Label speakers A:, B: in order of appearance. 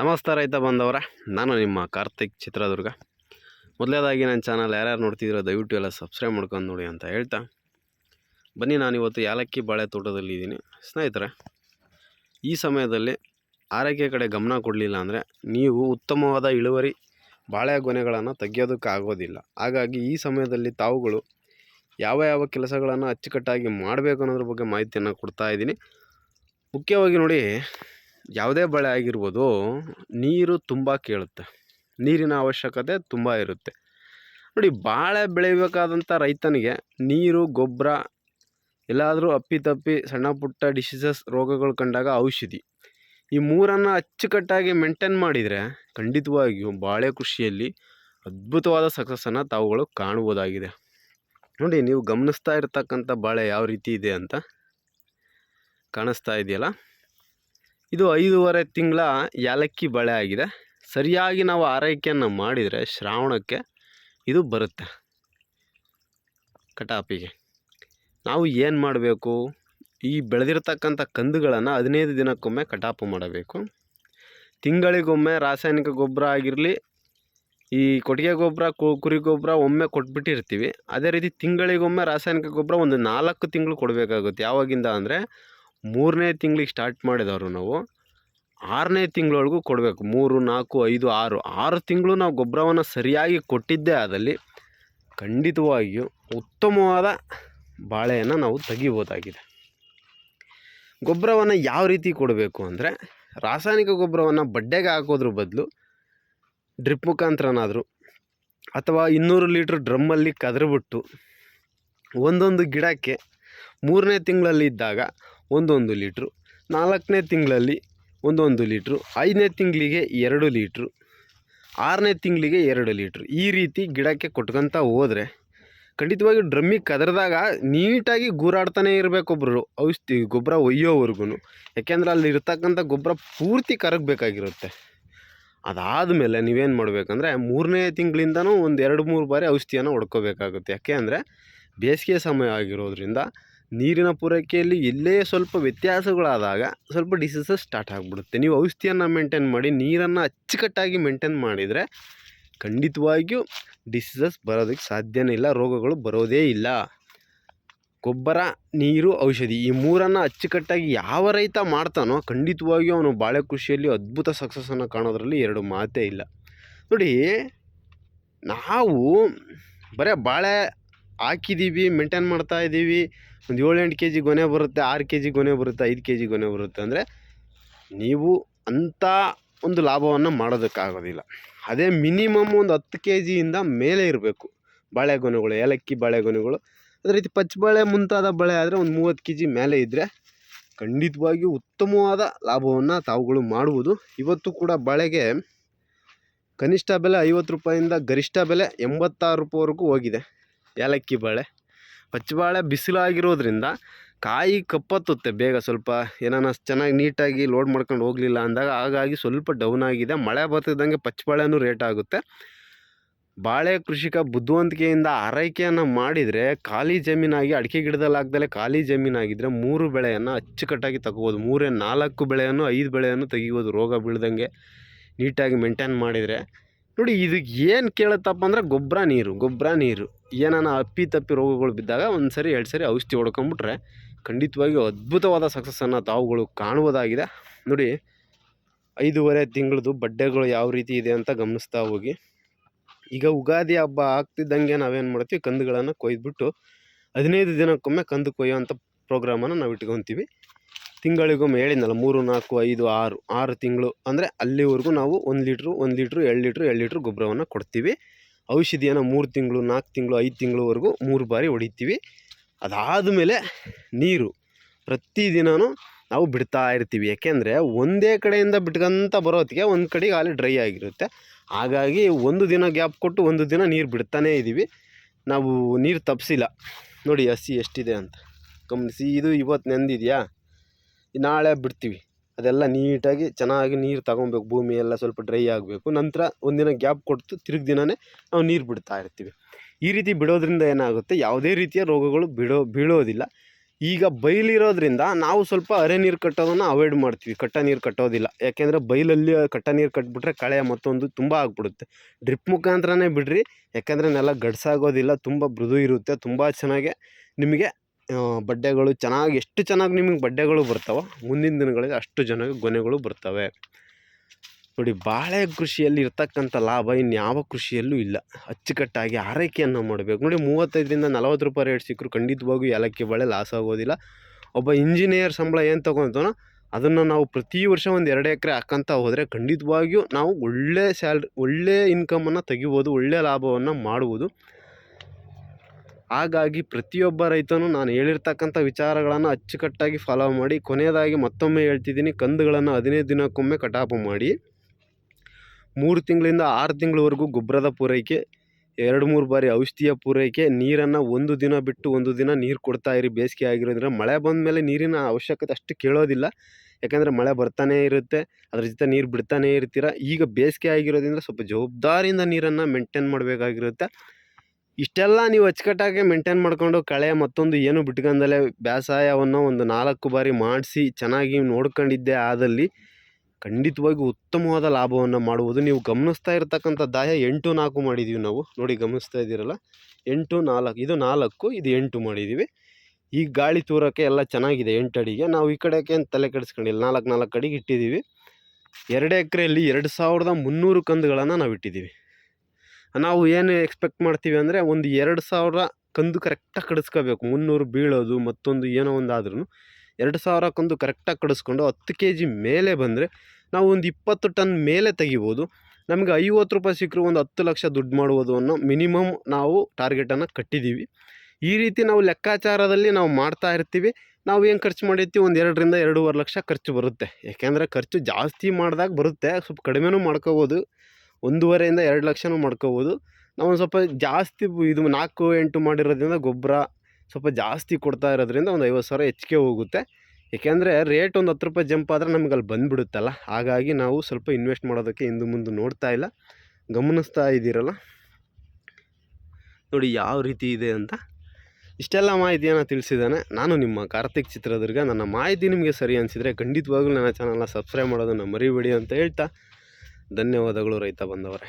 A: ನಮಸ್ತೆ ರೈತ ಬಂದವರ ನಾನು ನಿಮ್ಮ ಕಾರ್ತಿಕ್ ಚಿತ್ರದುರ್ಗ. ಮೊದಲೇದಾಗಿ ನನ್ನ ಚಾನಲ್ ಯಾರ್ಯಾರು ನೋಡ್ತಿದ್ದೀರೋ ದಯವಿಟ್ಟು ಎಲ್ಲ ಸಬ್ಸ್ಕ್ರೈಬ್ ಮಾಡ್ಕೊಂಡು ನೋಡಿ ಅಂತ ಹೇಳ್ತಾ. ಬನ್ನಿ ನಾನಿವತ್ತು ಯಾಲಕ್ಕಿ ಬಾಳೆ ತೋಟದಲ್ಲಿದ್ದೀನಿ ಸ್ನೇಹಿತರೆ, ಈ ಸಮಯದಲ್ಲಿ ಆರೈಕೆ ಕಡೆ ಗಮನ ಕೊಡಲಿಲ್ಲ ಅಂದರೆ ನೀವು ಉತ್ತಮವಾದ ಇಳುವರಿ ಬಾಳೆ ಗೊನೆಗಳನ್ನು ತೆಗೆಯೋದಕ್ಕಾಗೋದಿಲ್ಲ ಹಾಗಾಗಿ ಈ ಸಮಯದಲ್ಲಿ ತಾವುಗಳು ಯಾವ ಯಾವ ಕೆಲಸಗಳನ್ನು ಅಚ್ಚುಕಟ್ಟಾಗಿ ಮಾಡಬೇಕು ಅನ್ನೋದ್ರ ಬಗ್ಗೆ ಮಾಹಿತಿಯನ್ನು ಕೊಡ್ತಾ ಇದ್ದೀನಿ. ಮುಖ್ಯವಾಗಿ ನೋಡಿ ಯಾವುದೇ ಬೆಳೆ ಆಗಿರ್ಬೋದು, ನೀರು ತುಂಬ ಕೇಳುತ್ತೆ. ನೀರಿನ ಅವಶ್ಯಕತೆ ತುಂಬ ಇರುತ್ತೆ. ನೋಡಿ, ಬಾಳೆ ಬೆಳಿಬೇಕಾದಂಥ ರೈತನಿಗೆ ನೀರು, ಗೊಬ್ಬರ, ಎಲ್ಲಾದರೂ ಅಪ್ಪಿತಪ್ಪಿ ಸಣ್ಣ ಪುಟ್ಟ ಡಿಸೀಸಸ್ ರೋಗಗಳು ಕಂಡಾಗ ಔಷಧಿ. ಈ ಮೂರನ್ನು ಅಚ್ಚುಕಟ್ಟಾಗಿ ಮೇಂಟೈನ್ ಮಾಡಿದರೆ ಖಂಡಿತವಾಗಿಯೂ ಬಾಳೆ ಕೃಷಿಯಲ್ಲಿ ಅದ್ಭುತವಾದ ಸಕ್ಸಸ್ಸನ್ನು ತಾವುಗಳು ಕಾಣಬಹುದಾಗಿದೆ ನೋಡಿ, ನೀವು ಗಮನಿಸ್ತಾ ಇರ್ತಕ್ಕಂಥ ಬಾಳೆ ಯಾವ ರೀತಿ ಇದೆ ಅಂತ ಕಾಣಿಸ್ತಾ ಇದೆಯಲ್ಲ? ಇದು ಐದೂವರೆ ತಿಂಗಳ ಏಲಕ್ಕಿ ಬಳೆ ಆಗಿದೆ. ಸರಿಯಾಗಿ ನಾವು ಆರೈಕೆಯನ್ನು ಮಾಡಿದರೆ ಶ್ರಾವಣಕ್ಕೆ ಇದು ಬರುತ್ತೆ. ಕಟಾಪಿಗೆ. ನಾವು ಏನು ಮಾಡಬೇಕು? ಈ ಬೆಳೆದಿರ್ತಕ್ಕಂಥ ಕಂದುಗಳನ್ನು ಹದಿನೈದು ದಿನಕ್ಕೊಮ್ಮೆ ಕಟಾಪು ಮಾಡಬೇಕು. ತಿಂಗಳಿಗೊಮ್ಮೆ ರಾಸಾಯನಿಕ ಗೊಬ್ಬರ ಆಗಿರಲಿ, ಈ ಕೊಟ್ಟಿಗೆ ಗೊಬ್ಬರ ಕುರಿ ಗೊಬ್ಬರ ಒಮ್ಮೆ ಕೊಟ್ಬಿಟ್ಟಿರ್ತೀವಿ. ಅದೇ ರೀತಿ ತಿಂಗಳಿಗೊಮ್ಮೆ ರಾಸಾಯನಿಕ ಗೊಬ್ಬರ ಒಂದು ನಾಲ್ಕು ತಿಂಗಳು ಕೊಡಬೇಕಾಗುತ್ತೆ. ಯಾವಾಗಿಂದ ಅಂದರೆ ಮೂರನೇ ತಿಂಗಳಿಗೆ ಸ್ಟಾರ್ಟ್ ಮಾಡಿದವರು ನಾವು. ಆರನೇ ತಿಂಗಳೊಳಗೂ ಕೊಡಬೇಕು. ಮೂರು, ನಾಲ್ಕು, ಐದು, ಆರು. ಆರು ತಿಂಗಳು ನಾವು ಗೊಬ್ಬರವನ್ನು ಸರಿಯಾಗಿ ಕೊಟ್ಟಿದ್ದೇ ಆದಲ್ಲಿ ಖಂಡಿತವಾಗಿಯೂ ಉತ್ತಮವಾದ ಬಾಳೆಯನ್ನು ನಾವು ತೆಗಿಬೋದಾಗಿದೆ. ಗೊಬ್ಬರವನ್ನು ಯಾವ ರೀತಿ ಕೊಡಬೇಕು ಅಂದರೆ ರಾಸಾಯನಿಕ ಗೊಬ್ಬರವನ್ನು ಬಡ್ಡೆಗೆ ಹಾಕೋದ್ರ ಬದಲು ಡ್ರಿಪ್ ಮುಖಾಂತರನಾದರೂ ಅಥವಾ ಇನ್ನೂರು ಲೀಟ್ರ್ ಡ್ರಮ್ಮಲ್ಲಿ ಕದರ್ಬಿಟ್ಟು ಒಂದೊಂದು ಗಿಡಕ್ಕೆ ಮೂರನೇ ತಿಂಗಳಲ್ಲಿದ್ದಾಗ ಒಂದೊಂದು ಲೀಟ್ರು, ನಾಲ್ಕನೇ ತಿಂಗಳಲ್ಲಿ ಒಂದೊಂದು ಲೀಟ್ರು, ಐದನೇ ತಿಂಗಳಿಗೆ ಎರಡು ಲೀಟ್ರು, ಆರನೇ ತಿಂಗಳಿಗೆ ಎರಡು ಲೀಟ್ರು. ಈ ರೀತಿ ಗಿಡಕ್ಕೆ ಕೊಟ್ಕೊತ ಹೋದರೆ ಖಂಡಿತವಾಗಿ ಡ್ರಮ್ಮಿಗೆ ಕದರ್ದಾಗ ನೀಟಾಗಿ ಗೂರಾಡ್ತಾನೆ ಇರಬೇಕೊಬ್ರು ಔಷಧಿ ಗೊಬ್ಬರ ಒಯ್ಯೋವರೆಗೂ ಯಾಕೆಂದ್ರೆ ಅಲ್ಲಿ ಇರ್ತಕ್ಕಂಥ ಗೊಬ್ಬರ ಪೂರ್ತಿ ಕರಗಬೇಕಾಗಿರುತ್ತೆ. ಅದಾದ ಮೇಲೆ ನೀವೇನು ಮಾಡಬೇಕಂದ್ರೆ ಮೂರನೇ ತಿಂಗಳಿಂದನೂ ಒಂದು ಎರಡು ಮೂರು ಬಾರಿ ಔಷಧಿಯನ್ನು ಹೊಡ್ಕೋಬೇಕಾಗುತ್ತೆ. ಯಾಕೆ ಅಂದರೆ ಬೇಸಿಗೆ ಸಮಯ ಆಗಿರೋದ್ರಿಂದ ನೀರಿನ ಪೂರೈಕೆಯಲ್ಲಿ ಎಲ್ಲೇ ಸ್ವಲ್ಪ ವ್ಯತ್ಯಾಸಗಳಾದಾಗ ಸ್ವಲ್ಪ ಡಿಸೀಸಸ್ ಸ್ಟಾರ್ಟ್ ಆಗಿಬಿಡುತ್ತೆ. ನೀವು ಔಷಧಿಯನ್ನು ಮೇಂಟೈನ್ ಮಾಡಿ, ನೀರನ್ನು ಅಚ್ಚುಕಟ್ಟಾಗಿ ಮೇಂಟೈನ್ ಮಾಡಿದರೆ ಖಂಡಿತವಾಗಿಯೂ ಡಿಸೀಸಸ್ ಬರೋದಕ್ಕೆ ಸಾಧ್ಯನೇ ಇಲ್ಲ, ರೋಗಗಳು ಬರೋದೇ ಇಲ್ಲ. ಗೊಬ್ಬರ, ನೀರು, ಔಷಧಿ ಈ ಮೂರನ್ನು ಅಚ್ಚುಕಟ್ಟಾಗಿ ಯಾವ ರೈತ ಮಾಡ್ತಾನೋ ಖಂಡಿತವಾಗಿಯೂ ಅವನು ಬಾಳೆ ಕೃಷಿಯಲ್ಲಿ ಅದ್ಭುತ ಸಕ್ಸಸ್ಸನ್ನು ಕಾಣೋದರಲ್ಲಿ ಎರಡು ಮಾತೇ ಇಲ್ಲ. ನೋಡಿ, ನಾವು ಬರೀ ಬಾಳೆ ಹಾಕಿದ್ದೀವಿ ಮೇಂಟೈನ್ ಮಾಡ್ತಾ ಇದ್ದೀವಿ ಒಂದು ಏಳು ಎಂಟು ಕೆ ಜಿ ಗೊನೆ ಬರುತ್ತೆ, ಆರು ಕೆ ಜಿ ಗೊನೆ ಬರುತ್ತೆ, ಐದು ಕೆ ಜಿ ಗೊನೆ ಬರುತ್ತೆ ಅಂದರೆ ನೀವು ಅಂಥ ಒಂದು ಲಾಭವನ್ನು ಮಾಡೋದಕ್ಕಾಗೋದಿಲ್ಲ. ಅದೇ ಮಿನಿಮಮ್ ಒಂದು ಹತ್ತು ಕೆ ಜಿಯಿಂದ ಮೇಲೆ ಇರಬೇಕು. ಬಾಳೆಗೊನೆಗಳು ಏಲಕ್ಕಿ ಬಾಳೆಗೊನೆಗಳು ಅದೇ ರೀತಿ ಪಚ್ಚಬಾಳೆ ಮುಂತಾದ ಬಳೆ ಆದರೆ ಒಂದು ಮೂವತ್ತು ಕೆ ಜಿ ಮೇಲೆ ಇದ್ದರೆ ಖಂಡಿತವಾಗಿಯೂ ಉತ್ತಮವಾದ ಲಾಭವನ್ನು ತಾವುಗಳು ಮಾಡುವುದು. ಇವತ್ತು ಕೂಡ ಬಾಳೆಗೆ ಕನಿಷ್ಠ ಬೆಲೆ ಐವತ್ತು ರೂಪಾಯಿಂದ ಗರಿಷ್ಠ ಬೆಲೆ ಎಂಬತ್ತಾರು ರೂಪಾಯಿವರೆಗೂ ಹೋಗಿದೆ. ಏಲಕ್ಕಿ ಬಾಳೆ. ಪಚ್ಚಬಾಳೆ ಬಿಸಿಲಾಗಿರೋದ್ರಿಂದ ಕಾಯಿ ಕಪ್ಪತ್ತುತ್ತೆ ಬೇಗ ಸ್ವಲ್ಪ. ಏನಾನ ಚೆನ್ನಾಗಿ ನೀಟಾಗಿ ಲೋಡ್ ಮಾಡ್ಕೊಂಡು ಹೋಗಲಿಲ್ಲ ಅಂದಾಗ ಹಾಗಾಗಿ ಸ್ವಲ್ಪ ಡೌನ್ ಆಗಿದೆ. ಮಳೆ ಬರ್ತಿದ್ದಂಗೆ ಪಚ್ಚಬಾಳೆನೂ ರೇಟ್ ಆಗುತ್ತೆ. ಬಾಳೆ ಕೃಷಿಕ ಬುದ್ಧಿವಂತಿಕೆಯಿಂದ ಆರೈಕೆಯನ್ನು ಮಾಡಿದರೆ ಖಾಲಿ ಜಮೀನಾಗಿ ಅಡಿಕೆ ಗಿಡದಲ್ಲಿ ಹಾಕ್ದಲ್ಲೇ ಖಾಲಿ ಜಮೀನಾಗಿದ್ದರೆ ಮೂರು ಬೆಳೆಯನ್ನು ಅಚ್ಚುಕಟ್ಟಾಗಿ ತಗೋಬೋದು. ಮೂರೇ ನಾಲ್ಕು ಬೆಳೆಯನ್ನು ಐದು ಬೆಳೆಯನ್ನು ತೆಗಿಬೋದು ರೋಗ ಬೀಳ್ದಂಗೆ ನೀಟಾಗಿ ಮೇಂಟೈನ್ ಮಾಡಿದರೆ. ನೋಡಿ ಇದಕ್ಕೆ ಏನು ಕೇಳುತ್ತಪ್ಪ ಅಂದರೆ ಗೊಬ್ಬರ ನೀರು ಗೊಬ್ಬರ ನೀರು. ಏನಾನ ಅಪ್ಪಿ ತಪ್ಪಿ ರೋಗಗಳು ಬಿದ್ದಾಗ ಒಂದು ಸರಿ ಎರಡು ಸರಿ ಔಷಧಿ ಹೊಡ್ಕೊಂಬಿಟ್ರೆ ಖಂಡಿತವಾಗಿ ಅದ್ಭುತವಾದ ಸಕ್ಸಸ್ಸನ್ನು ತಾವುಗಳು ಕಾಣುವುದಾಗಿದೆ. ನೋಡಿ, ಐದೂವರೆ ತಿಂಗಳದು ಬಡ್ಡೆಗಳು ಯಾವ ರೀತಿ ಇದೆ ಅಂತ ಗಮನಿಸ್ತಾ ಹೋಗಿ. ಈಗ ಉಗಾದಿ ಹಬ್ಬ ಆಗ್ತಿದ್ದಂಗೆ ನಾವೇನು ಮಾಡ್ತೀವಿ? ಕಂದುಗಳನ್ನು ಕೊಯ್ದುಬಿಟ್ಟು ಹದಿನೈದು ದಿನಕ್ಕೊಮ್ಮೆ ಕಂದು ಕೊಯ್ಯೋವಂಥ ಪ್ರೋಗ್ರಾಮನ್ನು ನಾವು ಇಟ್ಕೊತೀವಿ. ತಿಂಗಳಿಗೊಮ್ಮೆ ಹೇಳಿದ್ನಲ್ಲ, ಮೂರು, ನಾಲ್ಕು, ಐದು, ಆರು ಆರು ತಿಂಗಳು. ಅಂದರೆ ಅಲ್ಲಿವರೆಗೂ ನಾವು ಒಂದು ಲೀಟ್ರು ಒಂದು ಲೀಟ್ರು, ಎರಡು ಲೀಟ್ರು ಎರಡು ಲೀಟ್ರು ಗೊಬ್ಬರವನ್ನು ಕೊಡ್ತೀವಿ. ಔಷಧಿಯನ್ನು ಮೂರು ತಿಂಗಳು ನಾಲ್ಕು ತಿಂಗಳು, ಐದು ತಿಂಗಳವರೆಗೂ ಮೂರು ಬಾರಿ ಹೊಡಿತೀವಿ. ಅದಾದ ಮೇಲೆ ನೀರು ಪ್ರತಿದಿನವೂ ನಾವು ಬಿಡ್ತಾ ಇರ್ತೀವಿ. ಯಾಕೆಂದರೆ ಒಂದೇ ಕಡೆಯಿಂದ ಬಿಟ್ಕೊಂತ ಬರೋತ್ತಿಗೆ ಒಂದು ಕಡೆಗೆ ಅಲ್ಲಿ ಡ್ರೈ ಆಗಿರುತ್ತೆ. ಹಾಗಾಗಿ ಒಂದು ದಿನ ಗ್ಯಾಪ್ ಕೊಟ್ಟು ಒಂದು ದಿನ ನೀರು ಬಿಡ್ತಾನೇ ಇದ್ದೀವಿ ನಾವು ನೀರು ತಪ್ಪಿಸಿಲ್ಲ ನೋಡಿ ಹಸಿ ಎಷ್ಟಿದೆ ಅಂತ. ಗಮನಿಸಿ, ಇದು ಇವತ್ತು ನೆಂದಿದೆಯಾ? ನಾಳೆ ಬಿಡ್ತೀವಿ. ಅದೆಲ್ಲ ನೀಟಾಗಿ ಚೆನ್ನಾಗಿ ನೀರು ತಗೊಬೇಕು. ಭೂಮಿ ಎಲ್ಲ ಸ್ವಲ್ಪ ಡ್ರೈ ಆಗಬೇಕು. ನಂತರ ಒಂದಿನ ಗ್ಯಾಪ್ ಕೊಟ್ಟು ತಿರುಗಿ ದಿನವೇ ನಾವು ನೀರು ಬಿಡ್ತಾ ಇರ್ತೀವಿ. ಈ ರೀತಿ ಬಿಡೋದ್ರಿಂದ ಏನಾಗುತ್ತೆ? ಯಾವುದೇ ರೀತಿಯ ರೋಗಗಳು ಬಿಡೋ, ಬೀಳೋದಿಲ್ಲ. ಈಗ ಬೈಲಿರೋದ್ರಿಂದ ನಾವು ಸ್ವಲ್ಪ ಅರೆ ನೀರು ಕಟ್ಟೋದನ್ನು ಅವಾಯ್ಡ್ ಮಾಡ್ತೀವಿ. ಕಟ್ಟ ನೀರು ಕಟ್ಟೋದಿಲ್ಲ. ಯಾಕೆಂದರೆ ಬೈಲಲ್ಲಿ ಕಟ್ಟ ನೀರು ಕಟ್ಬಿಟ್ರೆ ಕಳೆ ಮತ್ತೊಂದು ತುಂಬ ಆಗ್ಬಿಡುತ್ತೆ. ಡ್ರಿಪ್ ಮುಖಾಂತರನೇ ಬಿಡ್ರಿ. ಯಾಕೆಂದರೆ ನೆಲ ಗಡ್ಸಾಗೋದಿಲ್ಲ. ತುಂಬ ಮೃದು ಇರುತ್ತೆ. ತುಂಬ ಚೆನ್ನಾಗೆ ನಿಮಗೆ ಬಡ್ಡೆಗಳು ಚೆನ್ನಾಗಿ, ಎಷ್ಟು ಚೆನ್ನಾಗಿ ನಿಮಗೆ ಬಡ್ಡೆಗಳು ಬರ್ತಾವೋ, ಮುಂದಿನ ದಿನಗಳಲ್ಲಿ ಅಷ್ಟು ಜನಕ್ಕೆ ಗೊನೆಗಳು ಬರ್ತವೆ. ನೋಡಿ, ಬಾಳೆ ಕೃಷಿಯಲ್ಲಿ ಇರ್ತಕ್ಕಂಥ ಲಾಭ ಇನ್ಯಾವ ಕೃಷಿಯಲ್ಲೂ ಇಲ್ಲ. ಅಚ್ಚುಕಟ್ಟಾಗಿ ಆರೈಕೆಯನ್ನು ಮಾಡಬೇಕು. ನೋಡಿ, ಮೂವತ್ತೈದರಿಂದ ನಲವತ್ತು ರೂಪಾಯಿ ರೇಟ್ ಸಿಕ್ಕರು ಖಂಡಿತವಾಗೂ ಏಲಕ್ಕಿ ಬಾಳೆ ಲಾಸ್ ಆಗೋದಿಲ್ಲ. ಒಬ್ಬ ಇಂಜಿನಿಯರ್ ಸಂಬಳ ಏನು ತೊಗೊತಾನೋ, ಅದನ್ನು ನಾವು ಪ್ರತಿ ವರ್ಷ ಒಂದು ಎರಡು ಎಕರೆ ಹಾಕ್ಕಂತ ಹೋದರೆ ಖಂಡಿತವಾಗಿಯೂ ನಾವು ಒಳ್ಳೆಯ ಸ್ಯಾಲ್ರಿ ಒಳ್ಳೆಯ ಇನ್ಕಮನ್ನು ತೆಗಿಬೋದು ಒಳ್ಳೆಯ ಲಾಭವನ್ನು ಮಾಡ್ಬೋದು. ಹಾಗಾಗಿ ಪ್ರತಿಯೊಬ್ಬ ರೈತನು ನಾನು ಹೇಳಿರ್ತಕ್ಕಂಥ ವಿಚಾರಗಳನ್ನು ಅಚ್ಚುಕಟ್ಟಾಗಿ ಫಾಲೋ ಮಾಡಿ, ಕೊನೆಯದಾಗಿ ಮತ್ತೊಮ್ಮೆ ಹೇಳ್ತಿದ್ದೀನಿ, ಕಂದುಗಳನ್ನು ಹದಿನೈದು ದಿನಕ್ಕೊಮ್ಮೆ ಕಟಾಪು ಮಾಡಿ. ಮೂರು ತಿಂಗಳಿಂದ ಆರು ತಿಂಗಳವರೆಗೂ ಗೊಬ್ಬರದ ಪೂರೈಕೆ, ಎರಡು ಮೂರು ಬಾರಿ ಔಷಧಿಯ ಪೂರೈಕೆ, ನೀರನ್ನು ಒಂದು ದಿನ ಬಿಟ್ಟು ಒಂದು ದಿನ ನೀರು ಕೊಡ್ತಾ ಇರಿ, ಬೇಸಿಗೆ ಆಗಿರೋದ್ರಿಂದ ಮಳೆ ಬಂದ ಮೇಲೆ ನೀರಿನ ಅವಶ್ಯಕತೆ ಅಷ್ಟು ಕೇಳೋದಿಲ್ಲ. ಯಾಕಂದರೆ ಮಳೆ ಬರ್ತಾನೇ ಇರುತ್ತೆ, ಅದ್ರ ಜೊತೆ ನೀರು ಬಿಡ್ತಾನೇ ಇರ್ತೀರ. ಈಗ ಬೇಸಿಗೆ ಆಗಿರೋದ್ರಿಂದ ಸ್ವಲ್ಪ ಜವಾಬ್ದಾರಿಯಿಂದ ನೀರನ್ನು ಮೇಂಟೈನ್ ಮಾಡಬೇಕಾಗಿರುತ್ತೆ. ಇಷ್ಟೆಲ್ಲ ನೀವು ಅಚ್ಚುಕಟ್ಟಾಗಿ ಮೇಂಟೈನ್ ಮಾಡಿಕೊಂಡು ಕಳೆ ಮತ್ತೊಂದು ಏನು ಬಿಟ್ಕೊಂಡಲೇ ಬೇಸಾಯವನ್ನು ಒಂದು ನಾಲ್ಕು ಬಾರಿ ಮಾಡಿಸಿ ಚೆನ್ನಾಗಿ ನೋಡ್ಕೊಂಡಿದ್ದೆ, ಆದಲ್ಲಿ ಖಂಡಿತವಾಗಿ ಉತ್ತಮವಾದ ಲಾಭವನ್ನು ಮಾಡುವುದು. ನೀವು ಗಮನಿಸ್ತಾ ಇರತಕ್ಕಂಥ ದಾಯ ಎಂಟು ನಾಲ್ಕು ಮಾಡಿದ್ದೀವಿ ನಾವು. ನೋಡಿ ಗಮನಿಸ್ತಾ ಇದ್ದೀರಲ್ಲ? ಎಂಟು ನಾಲ್ಕು, ಇದು ನಾಲ್ಕು, ಇದು ಎಂಟು ಮಾಡಿದ್ದೀವಿ ಈ ಗಾಳಿ ತೂರಕ್ಕೆ ಎಲ್ಲ ಚೆನ್ನಾಗಿದೆ ಎಂಟು ಅಡಿಗೆ. ನಾವು ಈ ಕಡೆಗೆ ತಲೆ ಕೆಡಿಸ್ಕೊಂಡಿಲ್ಲ, ನಾಲ್ಕು ನಾಲ್ಕು ಅಡಿಗೆ ಇಟ್ಟಿದ್ದೀವಿ ಎರಡು ಎಕರೆಯಲ್ಲಿ ಎರಡು ಸಾವಿರದ ಮುನ್ನೂರು ಕಂದುಗಳನ್ನು ನಾವು ಇಟ್ಟಿದ್ದೀವಿ ನಾವು ಏನು ಎಕ್ಸ್ಪೆಕ್ಟ್ ಮಾಡ್ತೀವಿ ಅಂದರೆ ಒಂದು ಎರಡು ಸಾವಿರ ಕಂದು ಕರೆಕ್ಟಾಗಿ ಕಡಿಸ್ಕೋಬೇಕು. ಮುನ್ನೂರು ಬೀಳೋದು ಮತ್ತೊಂದು ಏನೋ ಒಂದು ಆದ್ರೂ ಎರಡು ಸಾವಿರ ಕಂದು ಕರೆಕ್ಟಾಗಿ ಕಡಿಸ್ಕೊಂಡು ಹತ್ತು ಕೆ ಜಿ ಮೇಲೆ ಬಂದರೆ ನಾವು ಒಂದು ಇಪ್ಪತ್ತು ಟನ್ ಮೇಲೆ ತೆಗಿಬೋದು. ನಮಗೆ ಐವತ್ತು ರೂಪಾಯಿ ಸಿಕ್ಕರು ಒಂದು ಹತ್ತು ಲಕ್ಷ ದುಡ್ಡು ಮಾಡ್ಬೋದು ಅನ್ನೋ ಮಿನಿಮಮ್ ನಾವು ಟಾರ್ಗೆಟನ್ನು ಕಟ್ಟಿದ್ದೀವಿ ಈ ರೀತಿ ನಾವು ಲೆಕ್ಕಾಚಾರದಲ್ಲಿ ನಾವು ಮಾಡ್ತಾ ಇರ್ತೀವಿ. ನಾವು ಏನು ಖರ್ಚು ಮಾಡಿರ್ತೀವಿ? ಒಂದು ಎರಡರಿಂದ ಎರಡೂವರೆ ಲಕ್ಷ ಖರ್ಚು ಬರುತ್ತೆ. ಯಾಕೆಂದರೆ ಖರ್ಚು ಜಾಸ್ತಿ ಮಾಡಿದಾಗ ಬರುತ್ತೆ. ಸ್ವಲ್ಪ ಕಡಿಮೆನೂ ಮಾಡ್ಕೋಬೋದು. ಒಂದೂವರೆಯಿಂದ ಎರಡು ಲಕ್ಷನೂ ಮಾಡ್ಕೋಬೋದು. ನಾವು ಒಂದು ಸ್ವಲ್ಪ ಜಾಸ್ತಿ ಇದು ನಾಲ್ಕು, ಎಂಟು ಮಾಡಿರೋದ್ರಿಂದ ಗೊಬ್ಬರ ಸ್ವಲ್ಪ ಜಾಸ್ತಿ ಕೊಡ್ತಾ ಇರೋದ್ರಿಂದ ಒಂದು ಐವತ್ತು ಸಾವಿರ ಹೆಚ್ಚಿಗೆ ಹೋಗುತ್ತೆ. ಏಕೆಂದರೆ ರೇಟ್ ಒಂದು ಹತ್ತು ರೂಪಾಯಿ ಜಂಪ್ ಆದರೆ ನಮ್ಗೆ ಅಲ್ಲಿ ಬಂದುಬಿಡುತ್ತಲ್ಲ. ಹಾಗಾಗಿ ನಾವು ಸ್ವಲ್ಪ ಇನ್ವೆಸ್ಟ್ ಮಾಡೋದಕ್ಕೆ ಹಿಂದೆ ಮುಂದೆ ನೋಡ್ತಾ ಇಲ್ಲ. ಗಮನಿಸ್ತಾ ಇದ್ದೀರಲ್ಲ? ನೋಡಿ ಯಾವ ರೀತಿ ಇದೆ ಅಂತ. ಇಷ್ಟೆಲ್ಲ ಮಾಹಿತಿಯನ್ನು ತಿಳಿಸಿದ್ದಾನೆ. ನಾನು ನಿಮ್ಮ ಕಾರ್ತಿಕ್ ಚಿತ್ರದುರ್ಗ. ನನ್ನ ಮಾಹಿತಿ ನಿಮಗೆ ಸರಿ ಅನಿಸಿದರೆ ಖಂಡಿತವಾಗ್ಲೂ ನನ್ನ ಚಾನಲ್ನ ಸಬ್ಸ್ಕ್ರೈಬ್ ಮಾಡೋದನ್ನು ಮರಿಬೇಡಿ ಅಂತ ಹೇಳ್ತಾ ಧನ್ಯವಾದಗಳು ರೈತ ಬಂದವರೇ.